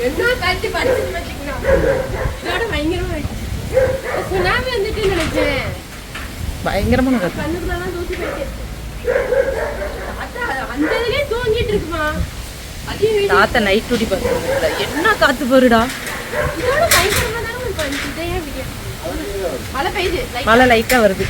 என்ன படிச்சு வச்சுக்கணும் இதோட பயங்கரமா. சுனாமி வந்துட்டு நினைச்சேன் பயங்கரமான கத்து கண்ணுக்குள்ளலாம் தூக்கி போயிட்டு அந்த இதுலயே தூங்கிட்டு இருக்குமா தாத்தா நைட் டூட்டி பார்த்துருக்கல என்ன காத்து பாருடா இதோட பயங்கரமா தானே? மழை பெய்யுது மழை லைட்டாக வருது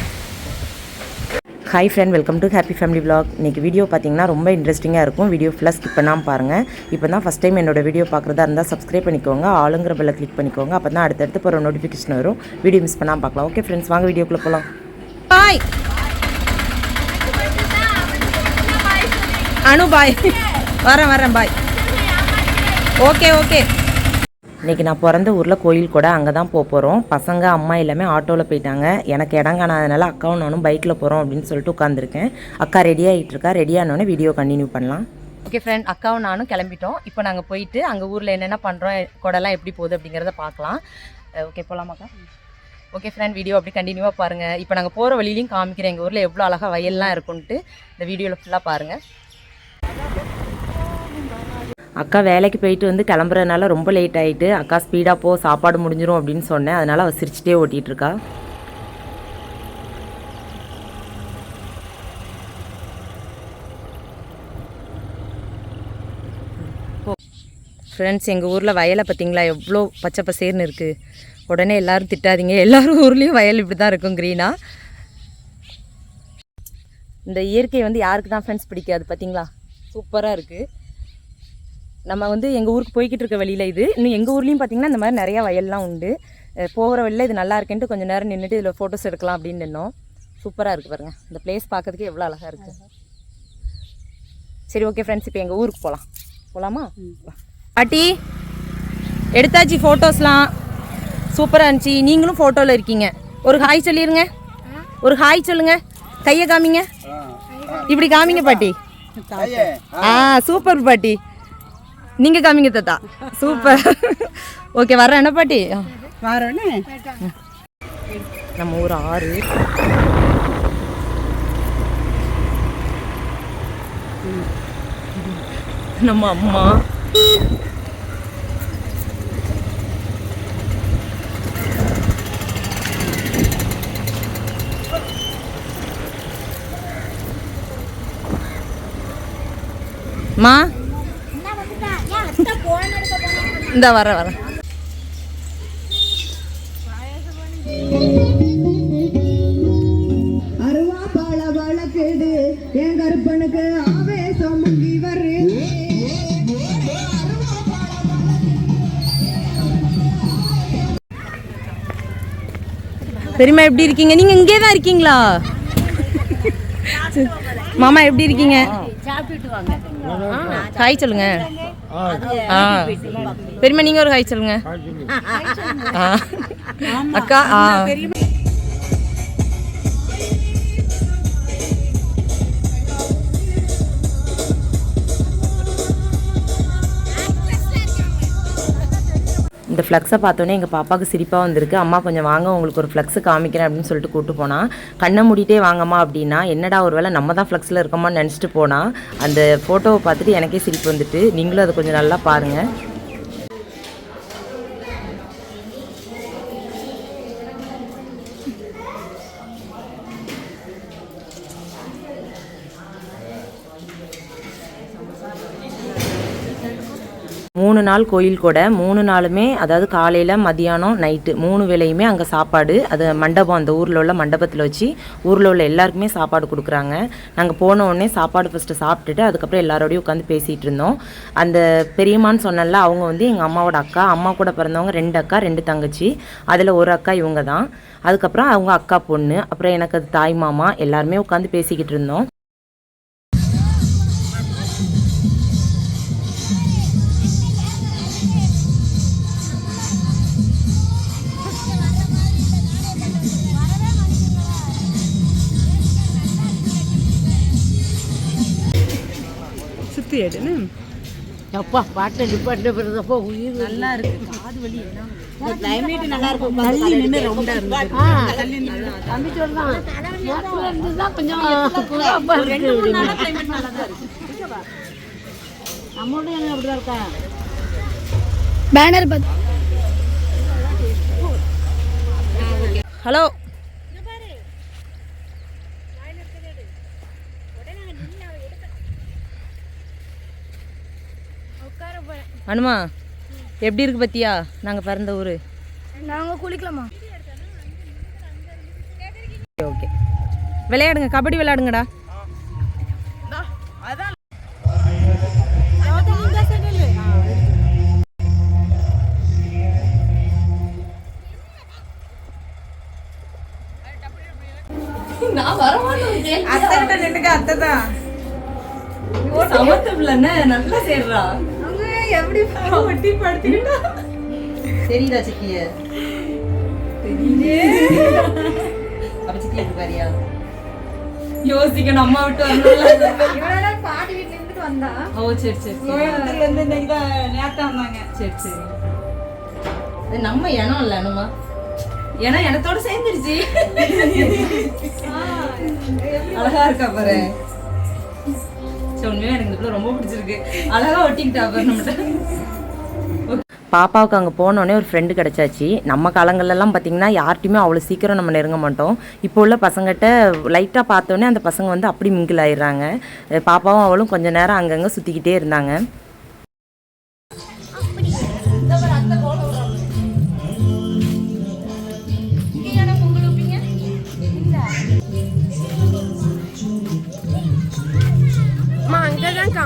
hi friend welcome to happy family vlog. இன்னைக்கு வீடியோ பார்த்தீங்கன்னா ரொம்ப இன்ட்ரெஸ்டிங்காக இருக்கும். வீடியோ ஃபுல்லாக ஸ்கிப் பண்ணாமல் பாருங்கள் இப்போ தான் ஃபஸ்ட் டைம் என்னோட வீடியோ பார்க்குறதா இருந்தால் சப்ஸ்கிரைப் பண்ணிக்கோங்க. ஆளுங்கிற பெல்லை கிளிக் பண்ணிக்கோங்க. அப்போ தான் அடுத்தடுத்து போகிற நோட்டிஃபிகேஷன் வரும். வீடியோ மிஸ் பண்ணாமல் பார்க்கலாம். ஓகே ஃப்ரெண்ட்ஸ் வாங்க வீடியோக்குள்ளே போகலாம் பாய் அனு பாய் வரேன் வரேன் பாய் ஓகே ஓகே இன்றைக்கி நான் பிறந்த ஊரில் கோயில் கூட அங்கே தான் போக போகிறோம் பசங்க அம்மா எல்லாமே ஆட்டோவில் போயிட்டாங்க. எனக்கு இடம் காணாதனால அக்காவும் நானும் பைக்கில் போகிறோம் அப்படின்னு சொல்லிட்டு உட்காந்துருக்கேன் அக்கா ரெடி ஆகிட்டு இருக்கா? ரெடி ஆனோடனே வீடியோ கண்டினியூ பண்ணலாம். ஓகே ஃப்ரெண்ட் அக்காவும் நானும் கிளம்பிட்டோம். இப்போ நாங்கள் போயிட்டு அங்கே ஊரில் என்னென்ன பண்ணுறோம் கொடலாம் எப்படி போகுது அப்படிங்கிறத பார்க்கலாம். ஓகே போகலாமாக்கா ஓகே ஃப்ரெண்ட் வீடியோ அப்படி கண்டினியூவாக பாருங்கள் இப்போ நாங்கள் போகிற வழியிலையும் காமிக்கிறேன். எங்கள் ஊரில் எவ்வளோ அழகாக வயல்லாம் இருக்குன்ட்டு. இந்த வீடியோவில் ஃபுல்லாக பாருங்கள் அக்கா வேலைக்கு போயிட்டு வந்து கிளம்புறதுனால ரொம்ப லேட் ஆகிட்டு அக்கா ஸ்பீடாக போ சாப்பாடு முடிஞ்சிரும் அப்படின்னு சொன்னேன். அதனால் அவள் சிரிச்சிட்டே ஓட்டிகிட்டு இருக்கா. ஃப்ரெண்ட்ஸ் எங்கள் ஊரில் வயலை பார்த்தீங்களா? எவ்வளோ பச்சை பசேர்னு இருக்குது உடனே எல்லாரும் திட்டாதீங்க. எல்லோரும் ஊர்லேயும் வயல் இப்படி தான் இருக்கும் க்ரீனாக இந்த இயற்கை வந்து யாருக்கு தான் ஃப்ரெண்ட்ஸ் பிடிக்காது பார்த்தீங்களா? சூப்பராக இருக்குது நம்ம வந்து எங்கள் ஊருக்கு போய்கிட்டு இருக்க வழியில் இது. இன்னும் எங்கள் ஊர்லேயும் பார்த்தீங்கன்னா இந்த மாதிரி நிறையா வயல்லாம் உண்டு. போகிற வழியில் இது நல்லா இருக்குன்ட்டு கொஞ்சம் நேரம் நின்றுட்டு இதில் ஃபோட்டோஸ் எடுக்கலாம் அப்படின்னு நின்னோம். சூப்பராக இருக்குது பாருங்க. இந்த பிளேஸ் பார்க்கறதுக்கு எவ்வளோ அழகாக இருக்குது சரி ஓகே ஃப்ரெண்ட்ஸ் இப்போ எங்கள் ஊருக்கு போகலாம் போகலாமா பாட்டி எடுத்தாச்சு ஃபோட்டோஸ்லாம் சூப்பராக இருந்துச்சு. நீங்களும் ஃபோட்டோவில் இருக்கீங்க. ஒரு ஹாய் சொல்லிடுங்க ஒரு ஹாய் சொல்லுங்க. கையை காமிங்க. இப்படி காமிங்க பாட்டி. ஆ சூப்பர் பாட்டி. நீங்க காமிங்க தாத்தா. சூப்பர். ஓகே வர்றேன். என்ன பாட்டி? வாரோன்னு? நம்ம ஊர் ஆறு. நம்ம அம்மா. மா? இந்த வர வர. அருவா பால வழக்குது என் கருப்பனுக்கு ஆவேசம் முங்கி வருது. பெரியம்மா எப்படி இருக்கீங்க? நீங்க இங்கே தான் இருக்கீங்களா? மாமா எப்படி இருக்கீங்க? ஹாய் சொல்லுங்க. பெரியம்மா நீங்க ஒரு ஹாய் சொல்லுங்க. அக்கா ஆ. இந்த ஃப்ளக்ஸை பார்த்தோன்னே எங்கள் பாப்பாவுக்கு சிரிப்பாக வந்திருக்கு. அம்மா கொஞ்சம் வாங்க உங்களுக்கு ஒரு ஃப்ளக்ஸு காமிக்கிறேன் அப்படின்னு சொல்லிட்டு கூட்டு போனால் கண்ணை மூடிட்டே வாங்கம்மா அப்படின்னா என்னடா ஒரு வேளை நம்ம தான் ஃப்ளக்ஸில் இருக்கோமான்னு நினச்சிட்டு போனால் அந்த ஃபோட்டோவை பார்த்துட்டு எனக்கே சிரிப்பு வந்துட்டு. நீங்களும் அதை கொஞ்சம் நல்லா பாருங்கள் மூணு நாள் கோயில் கூட மூணு நாளுமே அதாவது காலையில் மதியானம் நைட்டு மூணு வேளையுமே அங்கே சாப்பாடு. அது மண்டபம் அந்த ஊரில் உள்ள மண்டபத்தில் வச்சு ஊரில் உள்ள எல்லாருக்குமே சாப்பாடு கொடுக்குறாங்க. நாங்கள் போன உடனே சாப்பாடு ஃபஸ்ட்டு சாப்பிட்டுட்டு அதுக்கப்புறம் எல்லாரோடையும் உட்காந்து பேசிகிட்டு இருந்தோம். அந்த பெரியம்மான்னு சொன்னல அவங்க வந்து எங்கள் அம்மாவோட அக்கா அம்மா கூட பிறந்தவங்க ரெண்டு அக்கா ரெண்டு தங்கச்சி. அதில் ஒரு அக்கா இவங்க தான் அதுக்கப்புறம் அவங்க அக்கா பொண்ணு. அப்புறம் எனக்கு அது தாய் மாமா எல்லாருமே உட்காந்து பேசிக்கிட்டு இருந்தோம். எடுன்னு அப்பா பாட்டை நிப்பாட்டு பிறந்தப்போ உயிர் நல்லா இருக்கு. காது வலி கிளைமேட் நல்லா இருக்கும். தள்ளி நின்று ரவுண்டா இருந்து தம்பி சொல்றான் நேரத்துல இருந்துதான் கொஞ்சம் நம்மளுடைய அப்படிதான் இருக்கா பேனர் பார்த்து ஹலோ அனுமா எப்படி இருக்கு பத்தியா? நாங்கள் பிறந்த ஊர். நாங்கள் குளிக்கலாமா? ஓகே. விளையாடுங்க கபடி விளையாடுங்கடா. அத்தை கிட்ட நின்னுக்க அத்தை தான் நல்லா சேர்றா. எப்படி ஒட்டி படுத்திக்கிட்டா தெரியுதா சிக்கிய அப்ப சிக்கி இருக்கு பாரியா யோசிக்கணும் அம்மா விட்டு வரணும்ல. பாடி வீட்டுல இருந்துட்டு வந்தா. ஓ சரி சரி கோயம்புத்தூர்ல இருந்து இன்னைக்கு தான் நேத்தா வந்தாங்க. சரி சரி. நம்ம இனம் இல்ல அனுமா. ஏன்னா இடத்தோட சேர்ந்துருச்சு. அழகா இருக்கா பாரு. ஸோ உண்மையாக எனக்கு இந்த பிள்ளை ரொம்ப பிடிச்சிருக்கு. அழகாக ஒட்டிக்கிட்டா நம்மகிட்ட பாப்பாவுக்கு அங்கே போனோடனே ஒரு ஃப்ரெண்டு கிடச்சாச்சு. நம்ம காலங்கள்லாம் பார்த்திங்கன்னா யார்ட்டையுமே அவ்வளோ சீக்கிரம் நம்ம நெருங்க மாட்டோம். இப்போ உள்ள பசங்கிட்ட லைட்டாக பார்த்தோன்னே அந்த பசங்க வந்து அப்படி மிங்கிள் ஆயிடுறாங்க. பாப்பாவும் அவளும் கொஞ்சம் நேரம் அங்கங்கே சுற்றிக்கிட்டே இருந்தாங்க.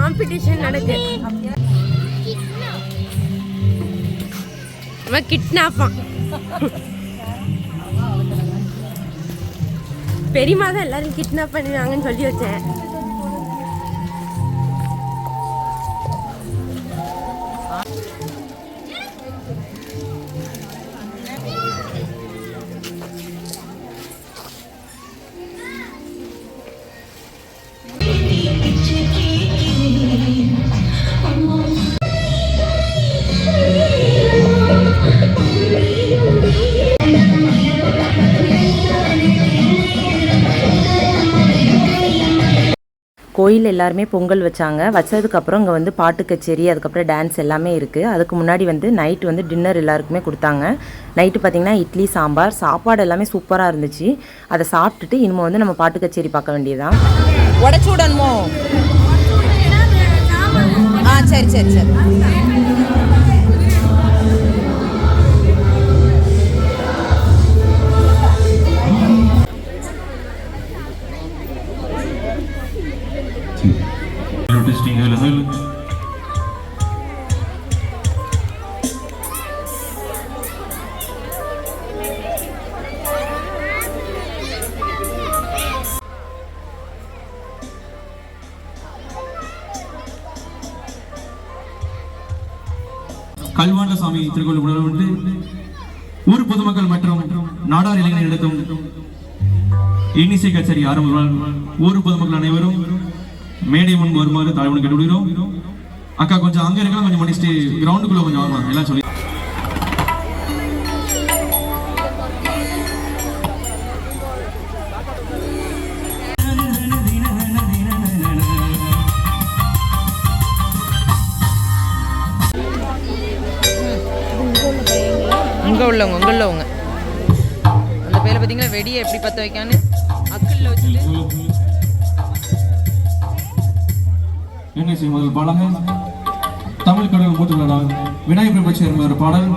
காம்படிஷன் நடக்கு. அவன் கிட்னாப்பான் பெரியமா தான் எல்லாரும் கிட்னாப் பண்ணுவாங்கன்னு சொல்லி வச்சேன். கோயில் எல்லாருமே பொங்கல் வச்சாங்க. வச்சதுக்கப்புறம் இங்கே வந்து பாட்டு கச்சேரி அதுக்கப்புறம் டான்ஸ் எல்லாமே இருக்குது அதுக்கு முன்னாடி வந்து நைட் வந்து டின்னர் எல்லாருக்குமே கொடுத்தாங்க. நைட்டு பார்த்திங்கன்னா இட்லி சாம்பார் சாப்பாடு எல்லாமே சூப்பராக இருந்துச்சு. அதை சாப்பிட்டுட்டு இனிமேல் வந்து நம்ம பாட்டு கச்சேரி பார்க்க வேண்டியதுதான். உடச்சு விடணுமோ? ஆ சரி சரி சரி. Testing, hello, கல்வாண்ட சாமி திருக்கோவில் உணர்வு வந்து ஊர் பொதுமக்கள் மற்றும் நாடார் இளைஞர் நடத்தும் இன்னிசை கச்சேரி ஆரம்பம் ஊர் பொதுமக்கள் அனைவரும் மேடை முன்பு வருமாறு தாழ்வு கேட்டுவிடுகிறோம் அக்கா கொஞ்சம் அங்க இருக்கலாம் கொஞ்சம் முடிச்சுட்டு கிரவுண்டுக்குள்ள கொஞ்சம் வருவாங்க எல்லாம் சொல்லி இங்கே உள்ளவங்க இங்கே உள்ளவங்க. அந்த பேர் பார்த்தீங்கன்னா வெடியை எப்படி பற்ற வைக்கான்னு? அக்கல்ல வச்சுட்டு. என்ன முதல் பாடங்க தமிழ் கடவுள் மூத்த விநாயகர் பற்றி ஒரு பாடல்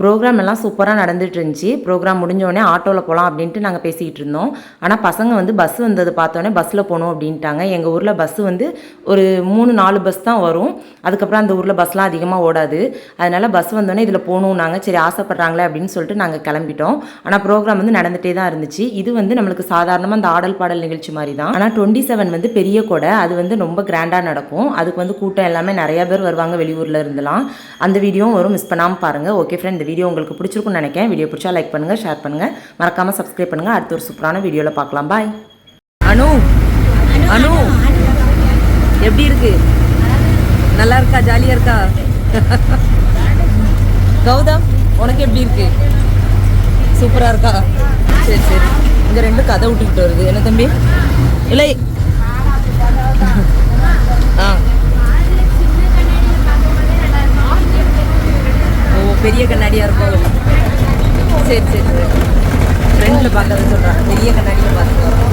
ப்ரோக்ராம் எல்லாம் சூப்பராக நடந்துட்டு இருந்துச்சு ப்ரோக்ராம் முடிஞ்சோடனே ஆட்டோவில் போகலாம் அப்படின்ட்டு நாங்கள் பேசிக்கிட்டு இருந்தோம் ஆனால் பசங்க வந்து பஸ் வந்தது பார்த்தோன்னே பஸ்ஸில் போகணும் அப்படின்ட்டாங்க. எங்கள் ஊரில் பஸ் வந்து ஒரு மூணு நாலு பஸ் தான் வரும். அதுக்கப்புறம் அந்த ஊரில் பஸ்லாம் அதிகமாக ஓடாது. அதனால் பஸ் வந்தோடனே இதில் போகணுன்னாங்க சரி ஆசைப்பட்றாங்களே அப்படின்னு சொல்லிட்டு நாங்கள் கிளம்பிட்டோம். ஆனால் ப்ரோக்ராம் வந்து நடந்துகிட்டே தான் இருந்துச்சு. இது வந்து நம்மளுக்கு சாதாரணமாக அந்த ஆடல் பாடல் நிகழ்ச்சி மாதிரி தான். ஆனால் டுவெண்ட்டி செவன் வந்து பெரிய கொடை. அது வந்து ரொம்ப கிராண்டாக நடக்கும். அதுக்கு வந்து கூட்டம் எல்லாமே நிறையா பேர் வருவாங்க வெளியூரில் இருந்தெல்லாம் அந்த வீடியோவும் வரும். மிஸ் பண்ணாமல் பாருங்கள் ஓகே ஃப்ரெண்ட் வீடியோ உங்களுக்கு பிடிச்சிருக்கும்னு நினைக்கிறேன். வீடியோ பிடிச்சா லைக் பண்ணுங்கள் ஷேர் பண்ணுங்கள் மறக்காமல் சப்ஸ்கிரைப் பண்ணுங்கள் அடுத்த ஒரு சூப்பரான வீடியோவில் பார்க்கலாம். பாய் அனு அனு. எப்படி இருக்கு? நல்லா இருக்கா? ஜாலியாக இருக்கா? கௌதம் உனக்கு எப்படி இருக்கு? சூப்பராக இருக்கா? சரி சரி. இங்கே ரெண்டு கதை விட்டுக்கிட்டு வருது. என்ன தம்பி? இல்லை. ஆ ஓ பெரிய கண்ணாடியாக இருக்கும் சரி சரி ஃப்ரெண்டில் பார்க்கறது சொல்கிறேன் பெரிய கண்ணாடியில் பார்த்துட்டு வரோம்